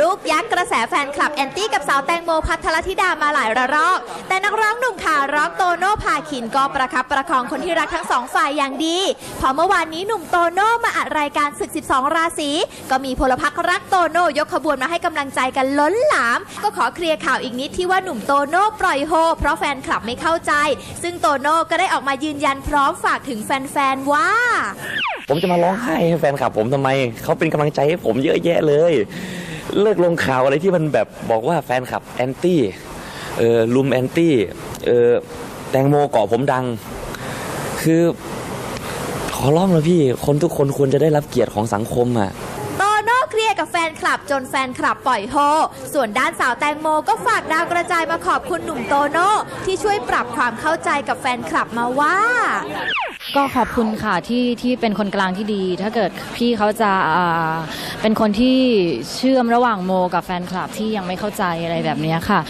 ลูกยักษ์กระแสแฟนคลับแอนตี้กับสาวแตงโมพัทรธิดามาหลายระลอก แต่น ร้องหนุ่มขาร็อกโตโน่พาคินก็ประคับประคองคนที่รักทั้งสองฝ่ายอย่างดี พอเมื่อวานนี้หนุ่มโตโน่มาอัดรายการศึก 12 ราศีก็มีพลพรรครักโตโน่ยกขบวนมาให้กำลังใจกันล้นหลาม ก็ขอเคลียร์ข่าวอีกนิดที่ว่าหนุ่มโตโน่ปล่อยโฮ เพราะแฟนคลับไม่เข้าใจ ซึ่งโตโน่ก็ได้ออกมายืนยันพร้อมฝากถึงแฟนๆว่า ผมจะมาร้องไห้ให้แฟนคลับผมทำไมเขาเป็นกำลังใจให้ผมเยอะแยะเลย เลิกลงข่าวอะไรที่มันแบบบอกว่าแฟนคลับแอนตี้เออลุมแอนตี้ เออแตงโมเกาะผมดัง คือขอร้องเลยพี่ คนทุกคนควรจะได้รับเกียรติของสังคมอะโตโน่เคลียร์กับแฟนคลับจนแฟนคลับปล่อยโฮ ส่วนด้านสาวแตงโมก็ฝากดาวกระจายมาขอบคุณหนุ่มโตโน่ที่ช่วยปรับความเข้าใจกับแฟนคลับมาว่า ก็ขอบคุณค่ะที่ที่เป็นคนกลางที่ดี ถ้าเกิดพี่เขาจะอ่าเป็นคนที่เชื่อมระหว่างโมกับแฟนคลับที่ยังไม่เข้าใจอะไรแบบเนี้ยค่ะ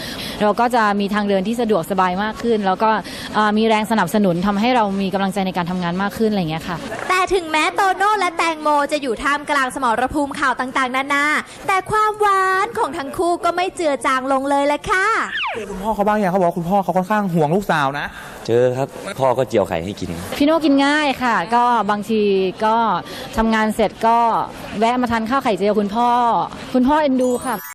เราก็จะมีทางเดินที่สะดวกสบายมากขึ้น แล้วก็อ่ามีแรงสนับสนุนทำให้เรามีกำลังใจในการทำงานมากขึ้นอะไรอย่างเงี้ยค่ะ แต่ถึงแม้โตโน่และแตงโมจะอยู่ท่ามกลางสมรภูมิข่าวต่างๆนานาแต่ความหวานของทั้งคู่ก็ไม่เจือจางลงเลยแหละค่ะเจอคุณพ่อเขาบ้างยังเขาบอกว่าคุณพ่อเขาค่อนข้างห่วงลูกสาวนะ เจอครับ พ่อก็เจียวไข่ให้กิน พี่โน่กินง่ายค่ะ ก็บางทีก็ทำงานเสร็จก็แวะมาทานข้าวไข่เจียวคุณพ่อ คุณพ่อเอ็นดูค่ะ